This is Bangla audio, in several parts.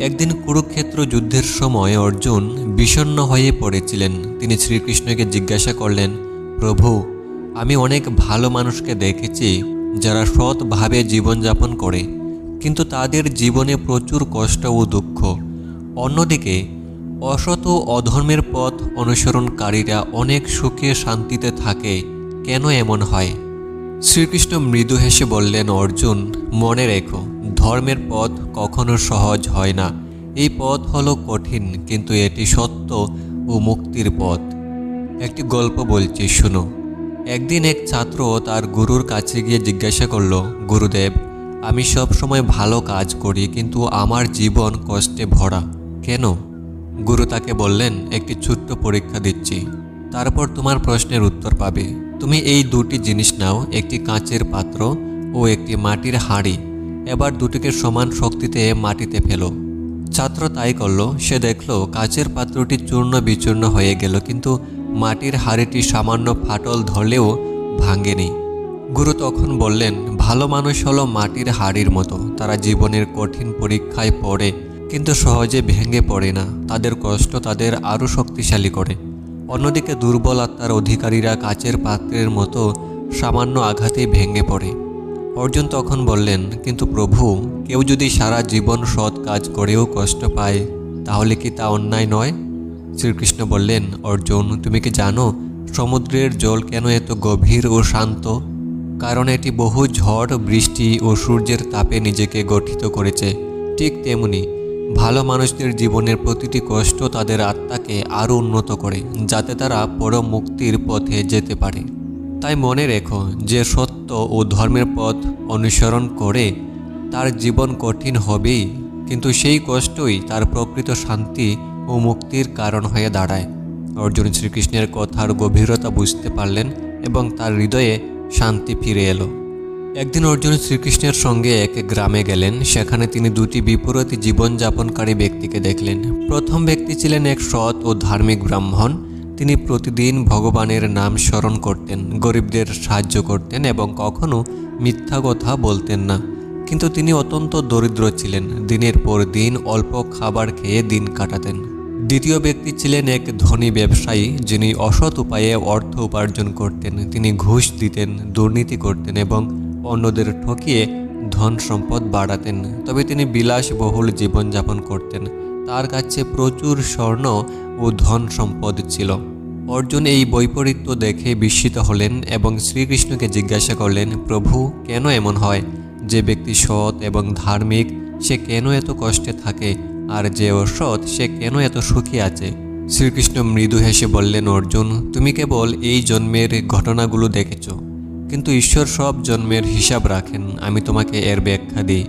একদিন কুরুক্ষেত্র যুদ্ধের সময় অর্জুন বিষণ্ণ হয়ে পড়েছিলেন। তিনি শ্রীকৃষ্ণকে জিজ্ঞাসা করলেন, প্রভু, আমি অনেক ভালো মানুষকে দেখেছি যারা সৎভাবে জীবনযাপন করে, কিন্তু তাদের জীবনে প্রচুর কষ্ট ও দুঃখ। অন্যদিকে, অসৎ ও অধর্মের পথ অনুসরণকারীরা অনেক সুখে শান্তিতে থাকে, কেন এমন হয়? শ্রীকৃষ্ণ মৃদু হেসে বললেন, অর্জুন, মনে রেখো ধর্মের পথ কখনো সহজ হয় না। এই পথ হলো কঠিন, কিন্তু এটি সত্য ও মুক্তির পথ। একটি গল্প বলছি, শুনো। একদিন এক ছাত্র তার গুরুর কাছে গিয়ে জিজ্ঞাসা করল, গুরুদেব, আমি সব সময় ভালো কাজ করি, কিন্তু আমার জীবন কষ্টে ভরা। কেন? গুরু তাকে বললেন, একটি ছোট্ট পরীক্ষা দিচ্ছি। তারপর তোমার প্রশ্নের উত্তর পাবে। তুমি এই দুটি জিনিস নাও, একটি কাঁচের পাত্র ও একটি মাটির হাঁড়ি। এবার দুটিকে সমান শক্তিতে মাটিতে ফেলো। ছাত্র তাই করল, সে দেখল কাচের পাত্রটি চূর্ণ বিচূর্ণ হয়ে গেল, কিন্তু মাটির হাড়িটি সামান্য ফাটল ধরলেও ভাঙেনি। গুরু তখন বললেন, ভালো মানুষ হলো মাটির হাড়ির মতো, তারা জীবনের কঠিন পরীক্ষায় পড়ে, কিন্তু সহজে ভেঙে পড়ে না, তাদের কষ্ট তাদের আরও শক্তিশালী করে। অন্যদিকে দুর্বল আত্মার অধিকারীরা কাচের পাত্রের মতো সামান্য আঘাতেই ভেঙে পড়ে। অর্জুন তখন বললেন, কিন্তু প্রভু, কেউ যদি সারা জীবন সৎ কাজ করেও কষ্ট পায়, তাহলে কি তা অন্যায় নয়? শ্রীকৃষ্ণ বললেন, অর্জুন, তুমি কি জানো সমুদ্রের জল কেন এত গভীর ও শান্ত? কারণ এটি বহু ঝড়, বৃষ্টি ও সূর্যের তাপে নিজেকে গঠিত করেছে। ঠিক তেমনি ভালো মানুষদের জীবনের প্রতিটি কষ্ট তাদের আত্মাকে আরও উন্নত করে, যাতে তারা পরম মুক্তির পথে যেতে পারে। তাই মনে রেখো যে সত্য ও ধর্মের পথ অনুসরণ করে তার জীবন কঠিন হবেই, কিন্তু সেই কষ্টই তার প্রকৃত শান্তি ও মুক্তির কারণ হয়ে দাঁড়ায়। অর্জুন শ্রীকৃষ্ণের কথার গভীরতা বুঝতে পারলেন এবং তার হৃদয়ে শান্তি ফিরে এলো। একদিন অর্জুন শ্রীকৃষ্ণের সঙ্গে এক গ্রামে গেলেন, সেখানে তিনি দুটি বিপরীত জীবনযাপনকারী ব্যক্তিকে দেখলেন। প্রথম ব্যক্তি ছিলেন এক সৎ ও ধার্মিক ব্রাহ্মণ তিনি প্রতিদিন ভগবানের নাম স্মরণ করতেন, গরিবদের সাহায্য করতেন এবং কখনো মিথ্যা কথা বলতেন না। কিন্তু তিনি অত্যন্ত দরিদ্র ছিলেন। দিনের পর দিন অল্প খাবার খেয়ে দিন কাটাতেন। দ্বিতীয় ব্যক্তি ছিলেন এক ধনী ব্যবসায়ী যিনি অসৎ উপায়ে অর্থ উপার্জন করতেন। তিনি ঘুষ দিতেন, দুর্নীতি করতেন এবং অন্যদের ঠকিয়ে ধন সম্পদ বাড়াতেন। তবে তিনি বিলাসবহুল জীবনযাপন করতেন। তার কাছে প্রচুর স্বর্ণ ও ধন সম্পদ ছিল। অর্জুন এই বৈপরীত্য দেখে বিস্মিত হলেন এবং শ্রীকৃষ্ণকে জিজ্ঞাসা করলেন, প্রভু, কেন এমন হয়? যে ব্যক্তি সৎ এবং ধার্মিক, সে কেন এত কষ্টে থাকে? আর যে অসৎ, সে কেন এত সুখী আছে? শ্রীকৃষ্ণ মৃদু হেসে বললেন, অর্জুন, তুমি কেবল এই জন্মের ঘটনাগুলো দেখেছ। কিন্তু ঈশ্বর সব জন্মের হিসাব রাখেন। আমি তোমাকে এর ব্যাখ্যা দিই।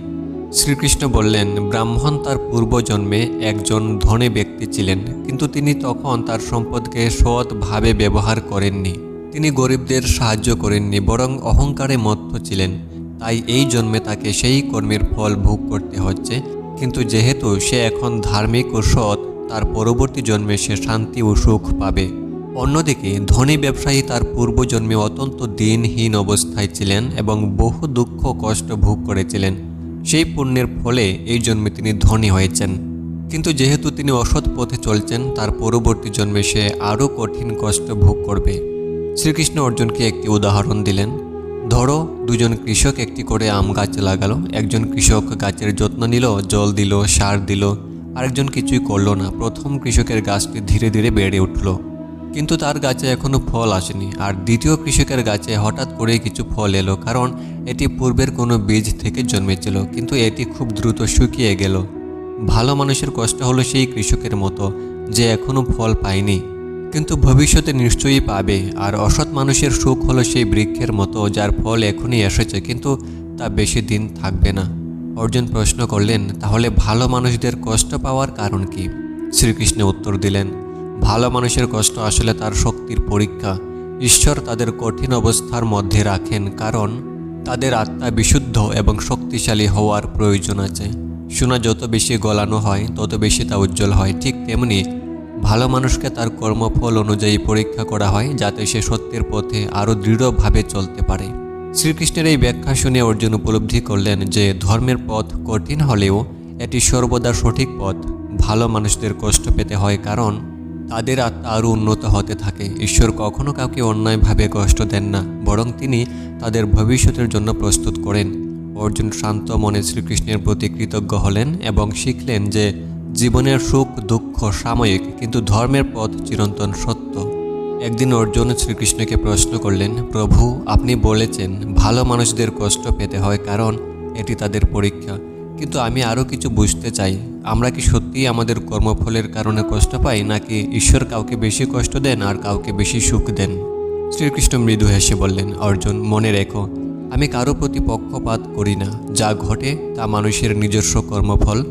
শ্রীকৃষ্ণ বললেন, ব্রাহ্মণ তার পূর্বজন্মে একজন ধনী ব্যক্তি ছিলেন, কিন্তু তিনি তখন তার সম্পদকে সৎভাবে ব্যবহার করেননি। তিনি গরিবদের সাহায্য করেননি, বরং অহংকারে মত্ত ছিলেন। তাই এই জন্মে তাকে সেই কর্মের ফল ভোগ করতে হচ্ছে। কিন্তু যেহেতু সে এখন ধার্মিক ও সৎ, তার পরবর্তী জন্মে সে শান্তি ও সুখ পাবে। অন্যদিকে, ধনী ব্যবসায়ী তার পূর্বজন্মে অত্যন্ত দিনহীন অবস্থায় ছিলেন এবং বহু দুঃখ কষ্ট ভোগ করেছিলেন। সেই পুণ্যের ফলে এই জন্মে তিনি ধনী হয়েছেন। কিন্তু যেহেতু তিনি অসৎ পথে চলছেন, তার পরবর্তী জন্মে সে আরও কঠিন কষ্ট ভোগ করবে। শ্রীকৃষ্ণ অর্জুনকে একটি উদাহরণ দিলেন। ধরো, দুজন কৃষক একটি করে আম গাছ লাগালো। একজন কৃষক গাছের যত্ন নিল, জল দিল, সার দিল। আরেকজন কিছুই করল না। প্রথম কৃষকের গাছটি ধীরে ধীরে বেড়ে উঠল। কিন্তু তার গাছে এখনও ফল আসেনি। আর দ্বিতীয় কৃষকের গাছে হঠাৎ করে কিছু ফল এলো, কারণ এটি পূর্বের কোনো বীজ থেকে জন্মেছিল, কিন্তু এটি খুব দ্রুত শুকিয়ে গেল। ভালো মানুষের কষ্ট হলো সেই কৃষকের মতো, যে এখনও ফল পায়নি। কিন্তু ভবিষ্যতে নিশ্চয়ই পাবে, আর অসৎ মানুষের সুখ হলো সেই বৃক্ষের মতো, যার ফল এখনই এসেছে, কিন্তু তা বেশি দিন থাকবে না। অর্জুন প্রশ্ন করলেন, তাহলে ভালো মানুষদের কষ্ট পাওয়ার কারণ কি? শ্রীকৃষ্ণ উত্তর দিলেন ভালো মানুষের কষ্ট আসলে তার শক্তির পরীক্ষা। ঈশ্বর তাদের কঠিন অবস্থার মধ্যে রাখেন কারণ তাদের আত্মা বিশুদ্ধ এবং শক্তিশালী হওয়ার প্রয়োজন আছে। সোনা যত বেশি গলানো হয়, তত বেশি তা উজ্জ্বল হয়। ঠিক তেমনি ভালো মানুষকে তার কর্মফল অনুযায়ী পরীক্ষা করা হয় যাতে সে সত্যের পথে আরও দৃঢ়ভাবে চলতে পারে। শ্রীকৃষ্ণের এই ব্যাখ্যা শুনে অর্জুন উপলব্ধি করলেন যে, ধর্মের পথ কঠিন হলেও এটি সর্বদা সঠিক পথ। ভালো মানুষদের কষ্ট পেতে হয় কারণ তাদের আত্মা আরও উন্নত হতে থাকে। ঈশ্বর কখনো কাউকে অন্যায়ভাবে কষ্ট দেন না, বরং তিনি তাদের ভবিষ্যতের জন্য প্রস্তুত করেন। অর্জুন শান্ত মনে শ্রীকৃষ্ণের প্রতি কৃতজ্ঞ হলেন এবং শিখলেন যে জীবনের সুখ, দুঃখ, সাময়িক কিন্তু ধর্মের পথ চিরন্তন সত্য। একদিন অর্জুন শ্রীকৃষ্ণকে প্রশ্ন করলেন, প্রভু, আপনি বলেছেন, ভালো মানুষদের কষ্ট পেতে হয় কারণ এটি তাদের পরীক্ষা। কিন্তু আমি আরও কিছু বুঝতে চাই। আমরা কি সত্যিই আমাদের কর্মফলের কারণে কষ্ট পাই, নাকি ঈশ্বর কাউকে বেশি কষ্ট দেন আর কাউকে বেশি সুখ দেন? শ্রীকৃষ্ণ মৃদু হেসে বললেন, অর্জুন, মনে রেখো, আমি কারও প্রতি পক্ষপাত করি না। যা ঘটে, তা মানুষের নিজস্ব কর্মফল।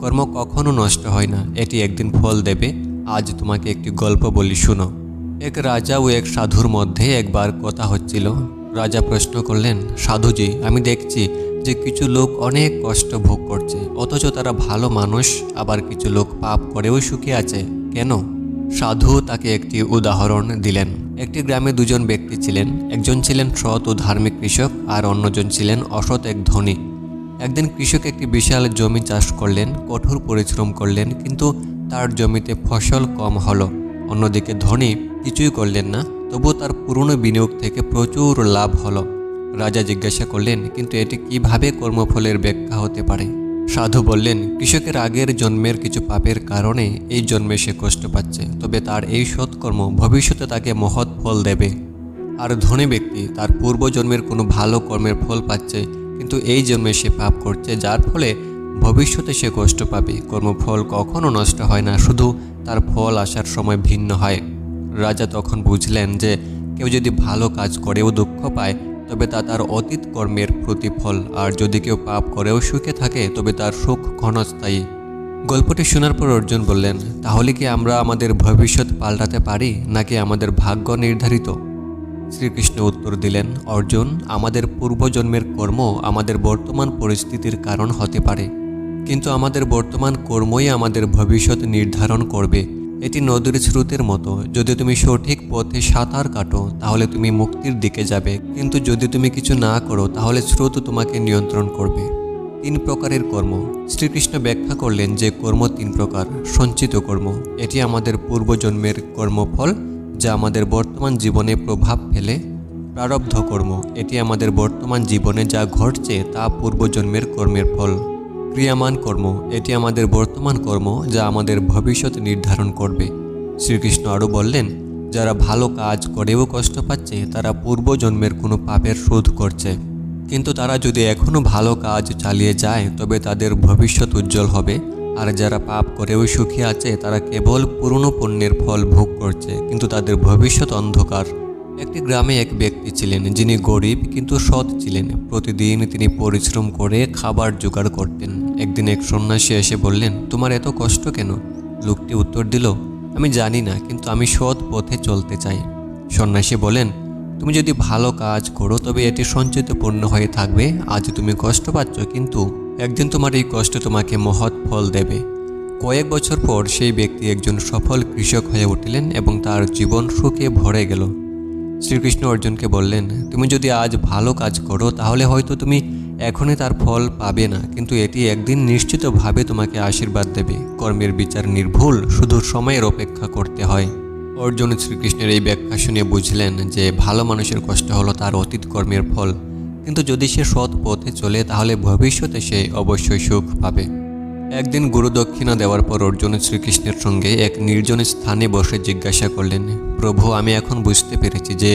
কর্ম কখনো নষ্ট হয় না। এটি একদিন ফল দেবে। আজ তোমাকে একটি গল্প বলি, শুনো। এক রাজা ও এক সাধুর মধ্যে একবার কথা হচ্ছিল। রাজা প্রশ্ন করলেন, সাধুজি, আমি দেখছি যে কিছু লোক অনেক কষ্ট ভোগ করছে, অথচ তারা ভালো মানুষ, আবার কিছু লোক পাপ করেও সুখী আছে। কেন? সাধু তাকে একটি উদাহরণ দিলেন। একটি গ্রামে দুজন ব্যক্তি ছিলেন। একজন ছিলেন সৎ ও ধার্মিক কৃষক, আর অন্যজন ছিলেন অসৎ এক ধনী। একদিন কৃষক একটি বিশাল জমি চাষ করলেন, কঠোর পরিশ্রম করলেন, কিন্তু তার জমিতে ফসল কম হলো। অন্যদিকে ধনী কিছুই করলেন না, তবুও তার পুরনো বিনিয়োগ থেকে প্রচুর লাভ হলো। রাজা জিজ্ঞাসা করলেন, কিন্তু এটি কীভাবে কর্মফলের ব্যাখ্যা হতে পারে? সাধু বললেন, কৃষকের আগের জন্মের কিছু পাপের কারণে এই জন্মে সে কষ্ট পাচ্ছে, তবে তার এই সৎকর্ম ভবিষ্যতে তাকে মহৎ ফল দেবে। আর ধনী ব্যক্তি তার পূর্বজন্মের কোনো ভালো কর্মের ফল পাচ্ছে, কিন্তু এই জন্মে সে পাপ করছে, যার ফলে ভবিষ্যতে সে কষ্ট পাবে। কর্মফল কখনও নষ্ট হয় না, শুধু তার ফল আসার সময় ভিন্ন হয়। রাজা তখন বুঝলেন যে কেউ যদি ভালো কাজ করেও দুঃখ পায় তবে তা তার অতীত কর্মের প্রতিফল। আর যদি কেউ পাপ করেও সুখে থাকে, তবে তার সুখ ক্ষণস্থায়ী। গল্পটি শোনার পর অর্জুন বললেন, তাহলে কি আমরা আমাদের ভবিষ্যৎ পাল্টাতে পারি, নাকি আমাদের ভাগ্য নির্ধারিত? শ্রীকৃষ্ণ উত্তর দিলেন, অর্জুন, আমাদের পূর্বজন্মের কর্ম আমাদের বর্তমান পরিস্থিতির কারণ হতে পারে। কিন্তু আমাদের বর্তমান কর্মই আমাদের ভবিষ্যৎ নির্ধারণ করবে। এটি নদীর স্রোতের মতো। যদি তুমি সঠিক পথে সাঁতার কাটো, তাহলে তুমি মুক্তির দিকে যাবে। কিন্তু যদি তুমি কিছু না করো, তাহলে স্রোত তোমাকে নিয়ন্ত্রণ করবে। তিন প্রকারের কর্ম। শ্রীকৃষ্ণ ব্যাখ্যা করলেন যে কর্ম তিন প্রকার। সঞ্চিত কর্ম। এটি আমাদের পূর্বজন্মের কর্মফল, যা আমাদের বর্তমান জীবনে প্রভাব ফেলে। প্রারব্ধ কর্ম। এটি আমাদের বর্তমান জীবনে যা ঘটছে, তা পূর্বজন্মের কর্মের ফল। ক্রিয়ামান কর্ম, এটি আমাদের বর্তমান কর্ম যা আমাদের ভবিষ্যৎ নির্ধারণ করবে। শ্রীকৃষ্ণ আরও বললেন, যারা ভালো কাজ করেও কষ্ট পাচ্ছে, তারা পূর্বজন্মের কোনো পাপের শোধ করছে। কিন্তু তারা যদি এখনও ভালো কাজ চালিয়ে যায়, তবে তাদের ভবিষ্যৎ উজ্জ্বল হবে। আর যারা পাপ করেও সুখী আছে, তারা কেবল পুরনো পণ্যের ফল ভোগ করছে, কিন্তু তাদের ভবিষ্যৎ অন্ধকার। একটি গ্রামে এক ব্যক্তি ছিলেন, যিনি গরিব কিন্তু সৎ ছিলেন। প্রতিদিন তিনি পরিশ্রম করে খাবার জোগাড় করতেন। একদিন এক সন্ন্যাসী এসে বললেন, তোমার এত কষ্ট কেন? লোকটি উত্তর দিল, আমি জানি না, কিন্তু আমি সৎ পথে চলতে চাই। সন্ন্যাসী বলেন, তুমি যদি ভালো কাজ করো, তবে এটি সঞ্চিত পূর্ণ হয়ে থাকবে। আজ তুমি কষ্ট পাচ্ছ, কিন্তু একদিন তোমার এই কষ্ট তোমাকে মহৎ ফল দেবে। কয়েক বছর পর সেই ব্যক্তি একজন সফল কৃষক হয়ে উঠলেন এবং তার জীবন সুখে ভরে গেল। শ্রীকৃষ্ণ অর্জুনকে বললেন, তুমি যদি আজ ভালো কাজ করো, তাহলে হয়তো তুমি এখনই তার ফল পাবে না, কিন্তু এটি একদিন নিশ্চিতভাবে তোমাকে আশীর্বাদ দেবে। কর্মের বিচার নির্ভুল, শুধু সময়ের অপেক্ষা করতে হয়। অর্জুন শ্রীকৃষ্ণের এই ব্যাখ্যা শুনে বুঝলেন যে, ভালো মানুষের কষ্ট হলো তার অতীত কর্মের ফল। কিন্তু যদি সে সৎ পথে চলে, তাহলে ভবিষ্যতে সে অবশ্যই সুখ পাবে। একদিন গুরু দক্ষিণা দেওয়ার পর অর্জুন শ্রীকৃষ্ণের সঙ্গে এক নির্জন স্থানে বসে জিজ্ঞাসা করলেন, প্রভু, আমি এখন বুঝতে পেরেছি যে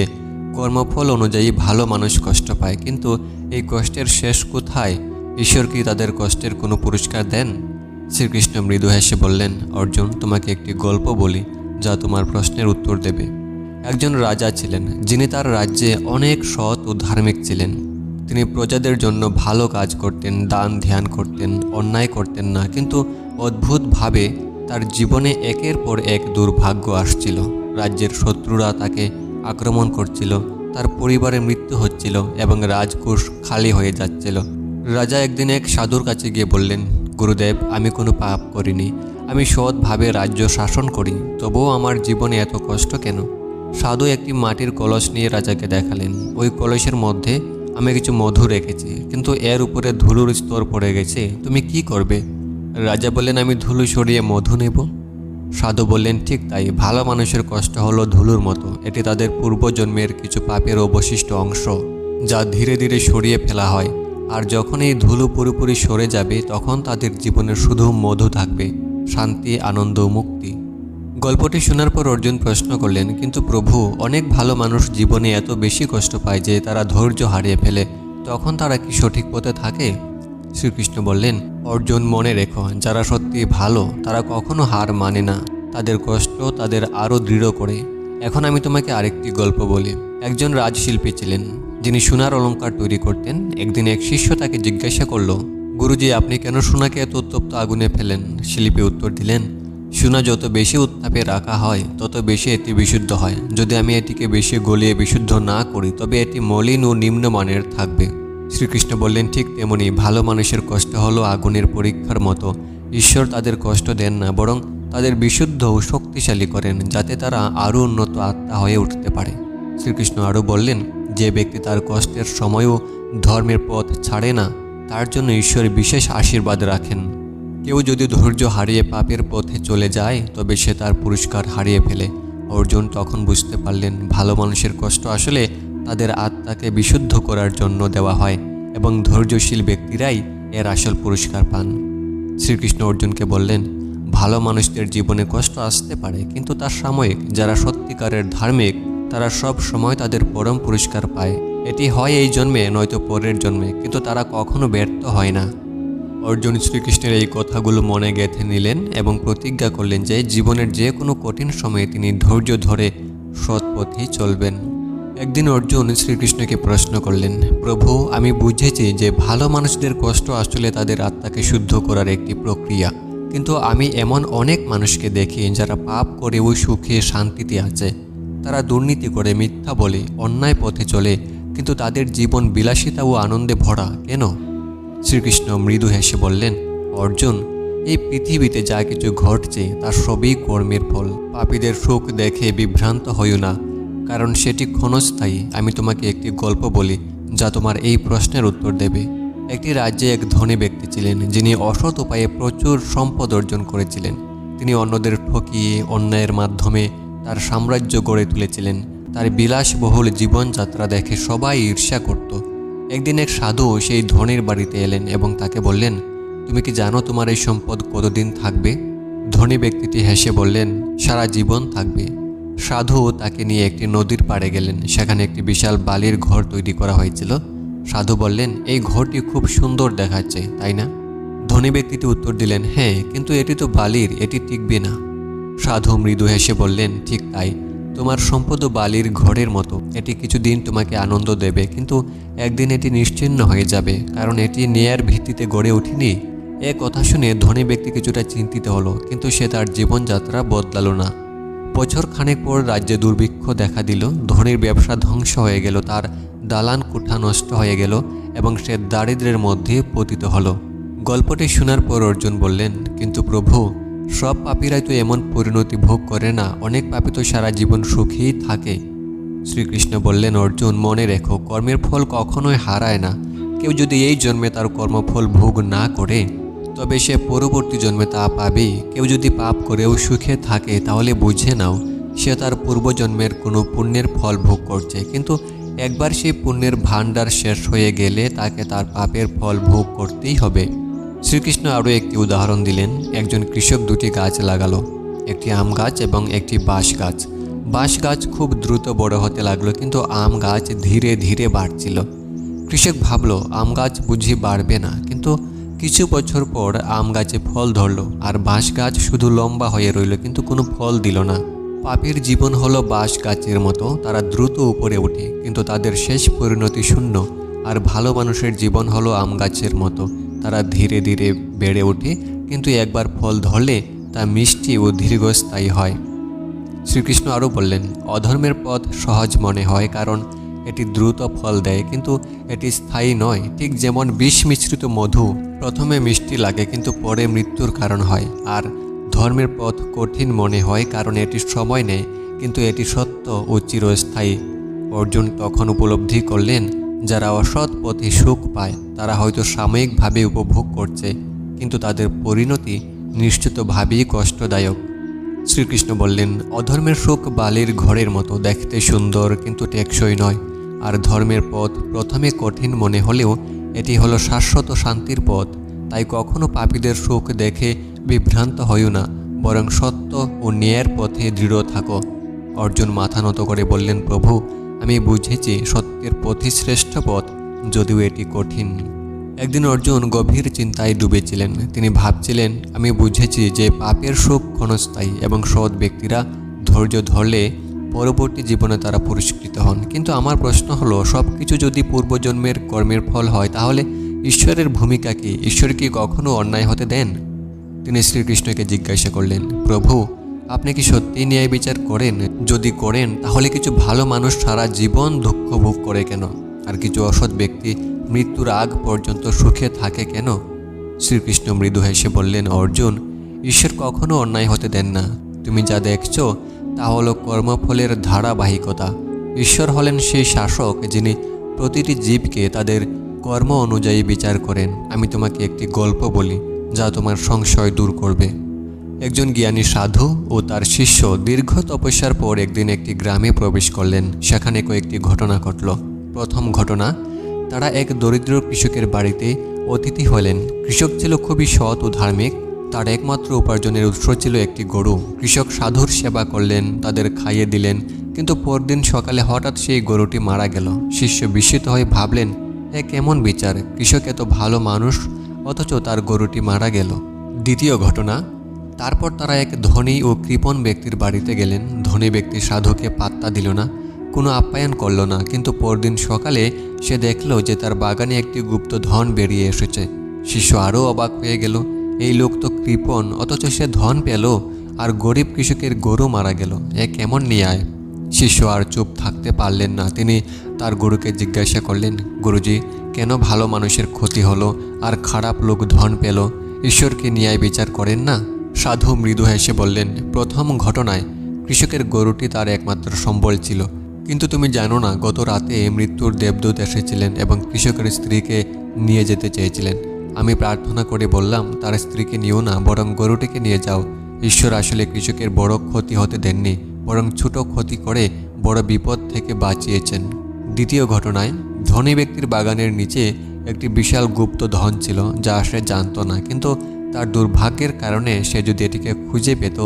কর্মফল অনুযায়ী ভালো মানুষ কষ্ট পায়, কিন্তু এই কষ্টের শেষ কোথায়? ঈশ্বর কি তাদের কষ্টের কোনো পুরস্কার দেন? শ্রীকৃষ্ণ মৃদু হেসে বললেন, অর্জুন, তোমাকে একটি গল্প বলি, যা তোমার প্রশ্নের উত্তর দেবে। একজন রাজা ছিলেন, যিনি তার রাজ্যে অনেক সৎ ও ধার্মিক ছিলেন। তিনি প্রজাদের জন্য ভালো কাজ করতেন, দান ধ্যান করতেন, অন্যায় করতেন না, কিন্তু অদ্ভুতভাবে তার জীবনে একের পর এক দুর্ভাগ্য আসছিল। রাজ্যের শত্রুরা তাকে আক্রমণ করছিল। তার পরিবারের মৃত্যু হচ্ছিল এবং রাজকোষ খালি হয়ে যাচ্ছিল। রাজা একদিন এক সাধুর কাছে গিয়ে বললেন, গুরুদেব, আমি কোনো পাপ করিনি। আমি সৎভাবে রাজ্য শাসন করি। তবুও আমার জীবনে এত কষ্ট কেন? সাধু একটি মাটির কলস নিয়ে রাজাকে দেখালেন। ওই কলসের মধ্যে আমি কিছু মধু রেখেছি, কিন্তু এর উপরে ধুলোর স্তর পড়ে গেছে। তুমি কি করবে? রাজা বললেন, আমি ধুলো সরিয়ে মধু নেব। সাধু বললেন, ঠিক তাই, ভালো মানুষের কষ্ট হলো ধুলোর মতো। এটি তাদের পূর্বজন্মের কিছু পাপের অবশিষ্ট অংশ, যা ধীরে ধীরে সরিয়ে ফেলা হয়। আর যখন এই ধুলো পুরোপুরি সরে যাবে, তখন তাদের জীবনে শুধু মধু থাকবে, শান্তি, আনন্দ, মুক্তি। গল্পটি শোনার পর অর্জুন প্রশ্ন করলেন, কিন্তু প্রভু, অনেক ভালো মানুষ জীবনে এত বেশি কষ্ট পায় যে তারা ধৈর্য হারিয়ে ফেলে, তখন তারা কি সঠিক পথে থাকে? শ্রীকৃষ্ণ বললেন, অর্জুন, মনে রেখো, যারা সত্যি ভালো, তারা কখনো হার মানে না। তাদের কষ্ট তাদের আরও দৃঢ় করে। এখন আমি তোমাকে আরেকটি গল্প বলি। একজন রাজশিল্পী ছিলেন, যিনি সোনার অলঙ্কার তৈরি করতেন। একদিন এক শিষ্য তাকে জিজ্ঞাসা করল, গুরুজি, আপনি কেন সোনাকে এত উত্তপ্ত আগুনে ফেলেন? শিল্পী উত্তর দিলেন, সোনা যত বেশি উত্তাপে রাখা হয়, তত বেশি এটি বিশুদ্ধ হয়। যদি আমি এটিকে বেশি গলিয়ে বিশুদ্ধ না করি, তবে এটি মলিন ও নিম্নমানের থাকবে। শ্রীকৃষ্ণ বললেন, ঠিক তেমনি ভালো মানুষের কষ্ট হলো আগুনের পরীক্ষার মতো। ঈশ্বর তাদের কষ্ট দেন না, বরং তাদের বিশুদ্ধ ও শক্তিশালী করেন, যাতে তারা আরও উন্নত আত্মা হয়ে উঠতে পারে। শ্রীকৃষ্ণ আরও বললেন, যে ব্যক্তি তার কষ্টের সময়ও ধর্মের পথ ছাড়ে না, তার জন্য ঈশ্বর বিশেষ আশীর্বাদ রাখেন। কেউ যদি ধৈর্য হারিয়ে পাপের পথে চলে যায়, তবে সে তার পুরস্কার হারিয়ে ফেলে। অর্জুন তখন বুঝতে পারলেন, ভালো মানুষের কষ্ট আসলে তাদের আত্মাকে বিশুদ্ধ করার জন্য দেওয়া হয় এবং ধৈর্যশীল ব্যক্তিরাই এর আসল পুরস্কার পান। শ্রীকৃষ্ণ অর্জুনকে বললেন, ভালো মানুষদের জীবনে কষ্ট আসতে পারে, কিন্তু তার সাময়িক, যারা সত্যিকারের ধার্মিক, তারা সব সময় তাদের পরম পুরস্কার পায়। এটি হয় এই জন্মে, নয়তো পরের জন্মে, কিন্তু তারা কখনো ব্যর্থ হয় না। অর্জুন শ্রীকৃষ্ণের এই কথাগুলো মনে গেঁথে নিলেন এবং প্রতিজ্ঞা করলেন যে জীবনের যে কোনো কঠিন সময়ে তিনি ধৈর্য ধরে সৎ পথেই চলবেন। একদিন অর্জুন শ্রীকৃষ্ণকে প্রশ্ন করলেন, প্রভু, আমি বুঝেছি যে ভালো মানুষদের কষ্ট আসলে তাদের আত্মাকে শুদ্ধ করার একটি প্রক্রিয়া। কিন্তু আমি এমন অনেক মানুষকে দেখি যারা পাপ করে ওই সুখে শান্তিতে আছে। তারা দুর্নীতি করে, মিথ্যা বলে, অন্যায় পথে চলে, কিন্তু তাদের জীবন বিলাসিতা ও আনন্দে ভরা, কেন? শ্রীকৃষ্ণ মৃদু হেসে বললেন, অর্জুন, এই পৃথিবীতে যা কিছু ঘটছে, তা সবই কর্মের ফল। পাপীদের সুখ দেখে বিভ্রান্ত হইও না। কারণ সেটি ক্ষণস্থায়ী। আমি তোমাকে একটি গল্প বলি, যা তোমার এই প্রশ্নের উত্তর দেবে। একটি রাজ্যে এক ধনী ব্যক্তি ছিলেন, যিনি অসৎ উপায়ে প্রচুর সম্পদ অর্জন করেছিলেন। তিনি অন্যদের ঠকিয়ে, অন্যায়ের মাধ্যমে তার সাম্রাজ্য গড়ে তুলেছিলেন। তার বিলাসবহুল জীবনযাত্রা দেখে সবাই ঈর্ষা করত। একদিন এক সাধু সেই ধনির বাড়িতে এলেন এবং তাকে বললেন, তুমি কি জানো তোমার এই সম্পদ কতদিন থাকবে? ধনী ব্যক্তিটি হেসে বললেন, সারা জীবন থাকবে। সাধু তাকে নিয়ে একটি নদীর পাড়ে গেলেন। সেখানে একটি বিশাল বালির ঘর তৈরি করা হয়েছিল। সাধু বললেন, এই ঘরটি খুব সুন্দর দেখাচ্ছে, তাই না? ধনী ব্যক্তিটি উত্তর দিলেন হ্যাঁ কিন্তু এটি তো বালির, এটি টিকবে না। সাধু মৃদু হেসে বললেন, ঠিক তাই। তোমার সম্পদ বালির ঘরের মতো। এটি কিছুদিন তোমাকে আনন্দ দেবে, কিন্তু একদিন এটি নিশ্চিন্ন হয়ে যাবে, কারণ এটি নেয়ার ভিত্তিতে গড়ে ওঠেনি। এ কথা শুনে ধনী ব্যক্তি কিছুটা চিন্তিত হলো, কিন্তু সে তার জীবনযাত্রা বদলালো না। বছর খানেক পর রাজ্যে দুর্ভিক্ষ দেখা দিল, ধনীর ব্যবসা ধ্বংস হয়ে গেল, তার দালান কুঠা নষ্ট হয়ে গেল এবং সে দারিদ্রের মধ্যে পতিত হলো। গল্পটি শোনার পর অর্জুন বললেন, কিন্তু প্রভু, সব পাপীরাই তো এমন পরিণতি ভোগ করে না, অনেক পাপী তো সারা জীবন সুখেই থাকে। শ্রীকৃষ্ণ বললেন, অর্জুন, মনে রেখো, কর্মের ফল কখনোই হারায় না। কেউ যদি এই জন্মে তার কর্মফল ভোগ না করে তবে সে পরবর্তী জন্মে তা পাবেই কেউ যদি পাপ করেও সুখে থাকে, তাহলে বুঝে নাও, সে তার পূর্বজন্মের কোনো পুণ্যের ফল ভোগ করছে। কিন্তু একবার সেই পুণ্যের ভাণ্ডার শেষ হয়ে গেলে তাকে তার পাপের ফল ভোগ করতেই হবে। শ্রীকৃষ্ণ আরও একটি উদাহরণ দিলেন। একজন কৃষক দুটি গাছ লাগালো, একটি আম গাছ এবং একটি বাঁশ গাছ। বাঁশ গাছ খুব দ্রুত বড় হতে লাগল, কিন্তু আম গাছ ধীরে ধীরে বাড়ছিল। কৃষক ভাবলো, আম গাছ বুঝি বাড়বে না। কিন্তু কিছু বছর পর আম গাছে ফল ধরলো আর বাঁশ গাছ শুধু লম্বা হয়ে রইল, কিন্তু কোনো ফল দিল না। পাপীর জীবন হলো বাঁশ গাছের মতো, তারা দ্রুত উপরে ওঠে, কিন্তু তাদের শেষ পরিণতি শূন্য। আর ভালো মানুষের জীবন হলো আম গাছের মতো, তারা ধীরে ধীরে বেড়ে ওঠে, কিন্তু একবার ফল ধরলে তা মিষ্টি ও দীর্ঘস্থায়ী হয়। শ্রীকৃষ্ণ আরও বললেন, অধর্মের পথ সহজ মনে হয়, কারণ এটি দ্রুত ফল দেয়, কিন্তু এটি স্থায়ী নয়। ঠিক যেমন বিষ মিশ্রিত মধু প্রথমে মিষ্টি লাগে, কিন্তু পরে মৃত্যুর কারণ হয়। আর ধর্মের পথ কঠিন মনে হয়, কারণ এটি সময় নেয়, কিন্তু এটি সত্য ও চিরস্থায়ী। অর্জুন তখন উপলব্ধি করলেন, যারা অসৎ পথে সুখ পায়, তারা হয়তো সাময়িকভাবে উপভোগ করছে, কিন্তু তাদের পরিণতি নিশ্চিতভাবেই কষ্টদায়ক। শ্রীকৃষ্ণ বললেন, অধর্মের সুখ বালির ঘরের মতো, দেখতে সুন্দর, কিন্তু টেকসই নয়। আর ধর্মের পথ প্রথমে কঠিন মনে হলেও এটি হলো শাশ্বত শান্তির পথ। তাই কখনো পাপীদের সুখ দেখে বিভ্রান্ত হইও না, বরং সত্য ও ন্যায়ের পথে দৃঢ় থাকো। অর্জুন মাথা নত করে বললেন, প্রভু, আমি বুঝেছি সত্যের পথই শ্রেষ্ঠ পথ, যদিও এটি কঠিন। একদিন অর্জুন গভীর চিন্তায় ডুবেছিলেন। তিনি ভাবছিলেন, আমি বুঝেছি যে পাপের সুখ ক্ষণস্থায়ী এবং সৎ ব্যক্তিরা ধৈর্য ধরলে পরবর্তী জীবনে তারা পুরস্কৃত হন। কিন্তু আমার প্রশ্ন হলো সব কিছু যদি পূর্বজন্মের কর্মের ফল হয়, তাহলে ঈশ্বরের ভূমিকা কি? ঈশ্বর কি কখনো অন্যায় হতে দেন? তিনি শ্রীকৃষ্ণকে জিজ্ঞাসা করলেন, প্রভু, আপনি কি সত্যি ন্যায় বিচার করেন? যদি করেন, তাহলে কিছু ভালো মানুষ সারা জীবন দুঃখ ভোগ করে কেন? আর কিছু অসৎ ব্যক্তি মৃত্যুর আগ পর্যন্ত সুখে থাকে কেন? শ্রীকৃষ্ণ মৃদু হেসে বললেন, অর্জুন, ঈশ্বর কখনো অন্যায় হতে দেন না। তুমি যা দেখছ তা হলো কর্মফলের ধারাবাহিকতা। ঈশ্বর হলেন সেই শাসক যিনি প্রতিটি জীবকে তাদের কর্ম অনুযায়ী বিচার করেন। আমি তোমাকে একটি গল্প বলি, যা তোমার সংশয় দূর করবে। একজন জ্ঞানী সাধু ও তার শিষ্য দীর্ঘ তপস্যার পর একদিন একটি গ্রামে প্রবেশ করলেন। সেখানে কয়েকটি ঘটনা ঘটল। প্রথম ঘটনা, তারা এক দরিদ্র কৃষকের বাড়িতে অতিথি হলেন। কৃষক ছিল খুবই সৎ ও ধার্মিক। তার একমাত্র উপার্জনের উৎস ছিল একটি গরু। কৃষক সাধুর সেবা করলেন, তাদের খাইয়ে দিলেন, কিন্তু পরদিন সকালে হঠাৎ সেই গরুটি মারা গেল। শিষ্য বিস্মিত হয়ে ভাবলেন, এ কেমন বিচার? কৃষক এত ভালো মানুষ, অথচ তার গরুটি মারা গেল। দ্বিতীয় ঘটনা, তারপর তারা এক ধনী ও কৃপণ ব্যক্তির বাড়িতে গেলেন। ধনী ব্যক্তি সাধুকে পাত্তা দিল না, কোনো আপ্যায়ন করল না, কিন্তু পরদিন সকালে সে দেখল যে তার বাগানে একটি গুপ্ত ধন বেরিয়ে এসেছে। শিষ্য আরও অবাক হয়ে গেল এই লোক তো কৃপণ, অথচ সে ধন পেল আর গরিব কৃষকের গরু মারা গেল। এ কেমন ন্যায়? শিষ্য আর চুপ থাকতে পারলেন না। তিনি তার গুরুকে জিজ্ঞাসা করলেন, গুরুজি, কেন ভালো মানুষের ক্ষতি হলো আর খারাপ লোক ধন পেল? ঈশ্বর কি ন্যায় বিচার করেন না? সাধু মৃদু হেসে বললেন, প্রথম ঘটনায় কৃষকের গরুটি তার একমাত্র সম্বল ছিল। কিন্তু তুমি জানো না, গত রাতে মৃত্যুর দেবদূত এসেছিলেন এবং কৃষকের স্ত্রীকে নিয়ে যেতে চেয়েছিলেন। আমি প্রার্থনা করে বললাম, তার স্ত্রীকে নিও না, বরং গরুটিকে নিয়ে যাও। ঈশ্বর আসলে কৃষকের বড় ক্ষতি হতে দেননি, বরং ছোট ক্ষতি করে বড় বিপদ থেকে বাঁচিয়েছেন। দ্বিতীয় ঘটনায়, ধনী ব্যক্তির বাগানের নিচে একটি বিশাল গুপ্ত ধন ছিল, যা সে জানতো না, কিন্তু তার দুর্ভাগ্যের কারণে সে যদি এটিকে খুঁজে পেত,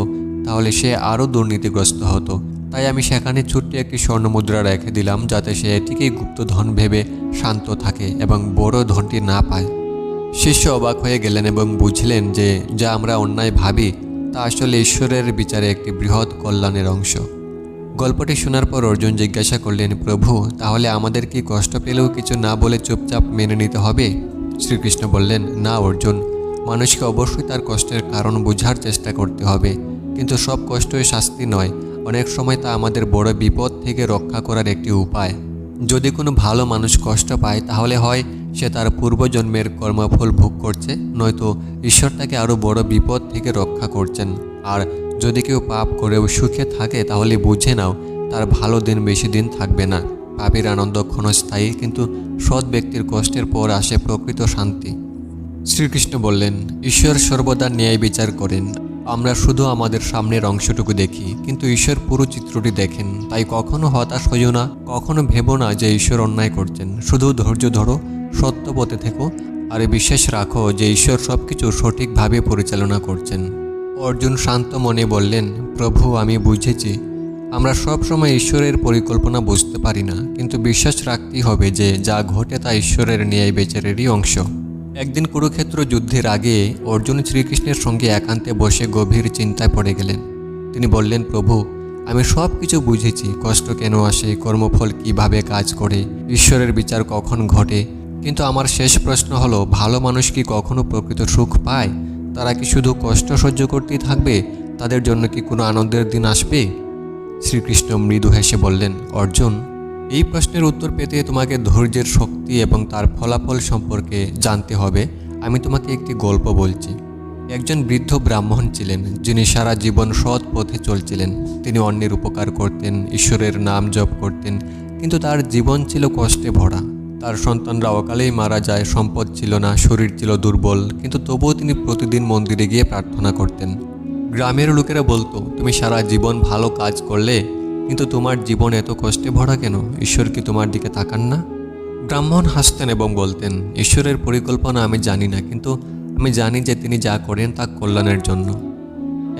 তাহলে সে আরও দুর্নীতিগ্রস্ত হতো। তাই আমি সেখানে ছোট্ট একটি স্বর্ণমুদ্রা রেখে দিলাম, যাতে সে এটিকেই গুপ্তধন ভেবে শান্ত থাকে এবং বড় ধনটি না পায়। শিষ্য অবাক হয়ে গেলেন এবং বুঝলেন যে যা আমরা অন্যায় ভাবি, তা আসলে ঈশ্বরের বিচারে একটি বৃহৎ কল্যাণের অংশ। গল্পটি শোনার পর অর্জুন জিজ্ঞাসা করলেন, প্রভু, তাহলে আমাদের কি কষ্ট পেলেও কিছু না বলে চুপচাপ মেনে নিতে হবে? শ্রীকৃষ্ণ বললেন, না অর্জুন, মানুষকে অবশ্যই তার কষ্টের কারণ বোঝার চেষ্টা করতে হবে। কিন্তু সব কষ্টই শাস্তি নয়। অনেক সময় তা আমাদের বড় বিপদ থেকে রক্ষা করার একটি উপায়। যদি কোনো ভালো মানুষ কষ্ট পায়, তাহলে হয় সে তার পূর্বজন্মের কর্মফল ভোগ করছে, নয়তো ঈশ্বর তাকে আরও বড় বিপদ থেকে রক্ষা করছেন। আর যদি কেউ পাপ করেও সুখে থাকে, তাহলে বুঝে নাও, তার ভালো দিন বেশি দিন থাকবে না। পাপের আনন্দ ক্ষণস্থায়ী, কিন্তু সৎ ব্যক্তির কষ্টের পর আসে প্রকৃত শান্তি। শ্রীকৃষ্ণ বললেন, ঈশ্বর সর্বদা ন্যায় বিচার করেন। আমরা শুধু আমাদের সামনের অংশটুকু দেখি, কিন্তু ঈশ্বর পুরো চিত্রটি দেখেন। তাই কখনো হতাশ হইও না, কখনো ভেবো না যে ঈশ্বর অন্যায় করছেন। শুধু ধৈর্য ধরো সত্য পথে থেকো, আর বিশ্বাস রাখো যে ঈশ্বর সব কিছু সঠিকভাবে পরিচালনা করছেন। অর্জুন শান্ত মনে বললেন, প্রভু, আমি বুঝেছি। আমরা সব সময় ঈশ্বরের পরিকল্পনা বুঝতে পারি না, কিন্তু বিশ্বাস রাখতেই হবে যে যা ঘটে তা ঈশ্বরের ন্যায় বিচারেরই অংশ। একদিন কুরুক্ষেত্র যুদ্ধের আগে অর্জুন শ্রীকৃষ্ণের সঙ্গে একান্তে বসে গভীর চিন্তায় পড়ে গেলেন। তিনি বললেন, প্রভু, আমি সব কিছু বুঝেছি, কষ্ট কেন আসে, কর্মফল কীভাবে কাজ করে, ঈশ্বরের বিচার কখন ঘটে কিন্তু আমার শেষ প্রশ্ন হলো, ভালো মানুষ কি কখনো প্রকৃত সুখ পায়? তারা কি শুধু কষ্ট সহ্য করতেই থাকবে? তাদের জন্য কি কোনো আনন্দের দিন আসবে? শ্রীকৃষ্ণ মৃদু হেসে বললেন, অর্জুন, এই প্রশ্নের উত্তর পেতে তোমাকে ধৈর্যের শক্তি এবং তার ফলাফল সম্পর্কে জানতে হবে। আমি তোমাকে একটি গল্প বলছি। একজন বৃদ্ধ ব্রাহ্মণ ছিলেন, যিনি সারা জীবন সৎ পথে চলছিলেন। তিনি অন্যের উপকার করতেন, ঈশ্বরের নাম জপ করতেন, কিন্তু তার জীবন ছিল কষ্টে ভরা। তার সন্তানরা অকালেই মারা যায়, সম্পদ ছিল না, শরীর ছিল দুর্বল। কিন্তু তবুও তিনি প্রতিদিন মন্দিরে গিয়ে প্রার্থনা করতেন। গ্রামের লোকেরা বলতো, তুমি সারা জীবন ভালো কাজ করলে, কিন্তু তোমার জীবন এত কষ্টে ভরা কেন? ঈশ্বর কি তোমার দিকে তাকান না? ব্রাহ্মণ হাসতেন এবং বলতেন, ঈশ্বরের পরিকল্পনা আমি জানি না, কিন্তু আমি জানি যে তিনি যা করেন তা কল্যাণের জন্য।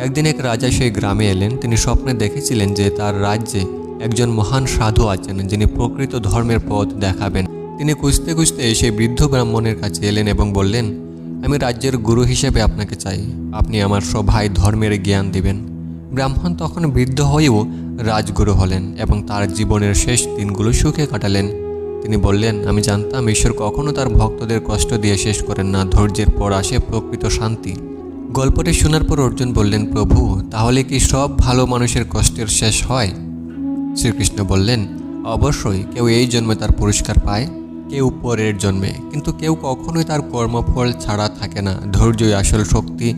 একদিন এক রাজা সেই গ্রামে এলেন। তিনি স্বপ্নে দেখেছিলেন যে তার রাজ্যে একজন মহান সাধু আছেন, যিনি প্রকৃত ধর্মের পথ দেখাবেন। তিনি খুঁজতে খুঁজতে সেই বৃদ্ধ ব্রাহ্মণের কাছে এলেন এবং বললেন, আমি রাজ্যের গুরু হিসেবে আপনাকে চাই। আপনি আমার সভায় ধর্মের জ্ঞান দিবেন। ব্রাহ্মণ তখন বৃদ্ধ হয়েও রাজগুরু হলেন এবং তার জীবনের শেষ দিনগুলো সুখে কাটালেন। তিনি বললেন, আমি জানতাম ঈশ্বর কখনো তার ভক্তদের কষ্ট দিয়ে শেষ করেন না, ধৈর্যের পর আসে প্রকৃত শান্তি। গল্পটি শোনার পর অর্জুন বললেন, প্রভু, তাহলে কি সব ভালো মানুষের কষ্টের শেষ হয়? শ্রীকৃষ্ণ বললেন, অবশ্যই, কেউ এই জন্মে তার পুরস্কার পায়? কেউ পরের জন্মে, কিন্তু কেউ কখনোই তার কর্মফল ছাড়া থাকে না। ধৈর্যই আসল শক্তি।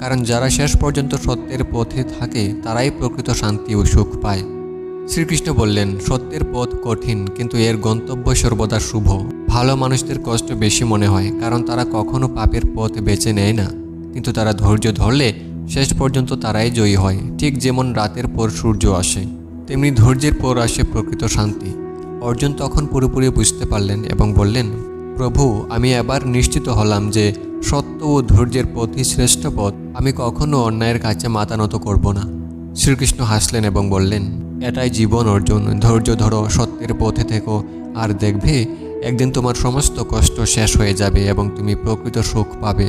কারণ যারা শেষ পর্যন্ত সত্যের পথে থাকে, তারাই প্রকৃত শান্তি ও সুখ পায়। শ্রীকৃষ্ণ বললেন, সত্যের পথ কঠিন, কিন্তু এর গন্তব্য সর্বদা শুভ। ভালো মানুষদের কষ্ট বেশি মনে হয়, কারণ তারা কখনো পাপের পথ বেছে নেয় না। কিন্তু তারা ধৈর্য ধরলে, শেষ পর্যন্ত তারাই জয়ী হয়। ঠিক যেমন রাতের পর সূর্য আসে, তেমনি ধৈর্যের পর আসে প্রকৃত শান্তি। অর্জুন তখন পুরোপুরি বুঝতে পারলেন এবং বললেন, প্রভু, আমি এবার নিশ্চিত হলাম যে সত্য ও ধৈর্যের পথই শ্রেষ্ঠ পথ। আমি কখনো অন্যায়ের কাছে মাথা নত করব না। শ্রীকৃষ্ণ হাসলেন এবং বললেন, এটাই জীবন, অর্জুন। ধৈর্য ধরো, সত্যের পথে থেকো। আর দেখবে, একদিন তোমার সমস্ত কষ্ট শেষ হয়ে যাবে এবং তুমি প্রকৃত সুখ পাবে।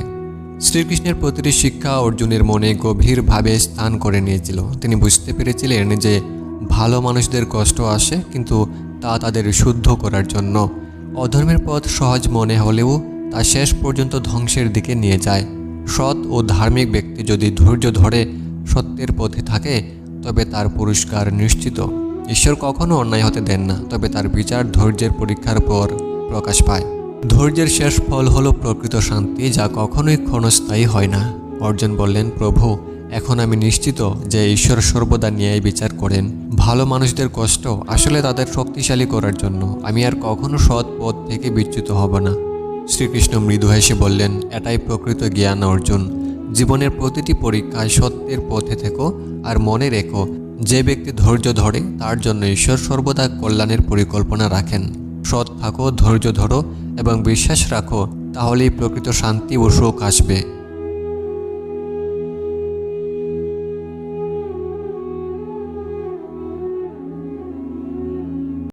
শ্রীকৃষ্ণের প্রতিটি শিক্ষা অর্জুনের মনে গভীরভাবে স্থান করে নিয়েছিল। তিনি বুঝতে পেরেছিলেন যে ভালো মানুষদের কষ্ট আসে, কিন্তু তা তাদের শুদ্ধ করার জন্য। অধর্মের পথ সহজ মনে হলেও তা শেষ পর্যন্ত ধ্বংসের দিকে নিয়ে যায়। সৎ ও ধার্মিক ব্যক্তি যদি ধৈর্য ধরে সত্যের পথে থাকে, তবে তার পুরস্কার নিশ্চিত। ঈশ্বর কখনো অন্যায় হতে দেন না, তবে তার বিচার ধৈর্যের পরীক্ষার পর প্রকাশ পায়। ধৈর্যের শেষ ফল হলো প্রকৃত শান্তি, যা কখনোই ক্ষণস্থায়ী হয় না। অর্জুন বললেন, প্রভু এখন আমি নিশ্চিত যে ঈশ্বর সর্বদা ন্যায় বিচার করেন। ভালো মানুষদের কষ্ট আসলে তাদের শক্তিশালী করার জন্য। আমি আর কখনো সৎ পথ থেকে বিচ্যুত হব না। শ্রীকৃষ্ণ মৃদু হেসে বললেন, এটাই প্রকৃত জ্ঞান অর্জুন। জীবনের প্রতিটি পরীক্ষায় সত্যের পথে থেকো আর মনে রেখো, যে ব্যক্তি ধৈর্য ধরে, তার জন্য ঈশ্বর সর্বদা কল্যাণের পরিকল্পনা রাখেন। সৎ থাকো, ধৈর্য ধরো এবং বিশ্বাস রাখো, তাহলেই প্রকৃত শান্তি ও সুখ আসবে।